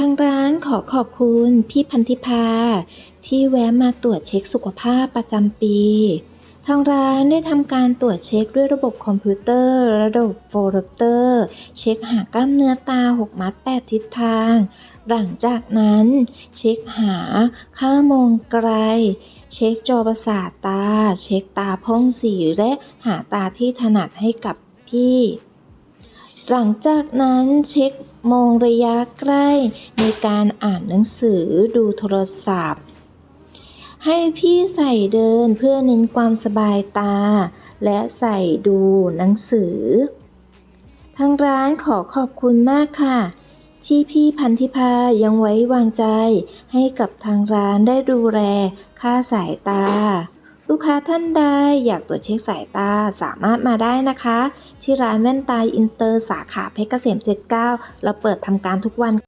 ทางร้านขอขอบคุณพี่พันธิพา ที่แวะมาตรวจเช็คสุขภาพประจำปี ทางร้านได้ทำการตรวจเช็คด้วยระบบคอมพิวเตอร์ ระบบโฟลเตอร์ เช็คหากล้ามเนื้อตา 6 มัด 8 ทิศทาง หลังจากนั้น เช็คหาค่ามองไกล เช็คจอประสาทตา เช็คตาพ่องสีและหาตาที่ถนัดให้กับพี่ หลังจากนั้นเช็ค มองระยะใกล้ในการอ่านหนังสือดูโทรศัพท์ ให้พี่ใส่เดินเพื่อเน้นความสบายตา และใส่ดูหนังสือ ทางร้านขอขอบคุณมากค่ะ ที่พี่พันธิพายังไว้วางใจให้กับทางร้านได้ดูแลค่าสายตา ลูกค้าท่านใดอยากตรวจเช็คสายตาสามารถมาได้นะคะ ที่ร้านแว่นตาอินเตอร์สาขาเพชรเกษม 79 เราเปิดทำการทุกวัน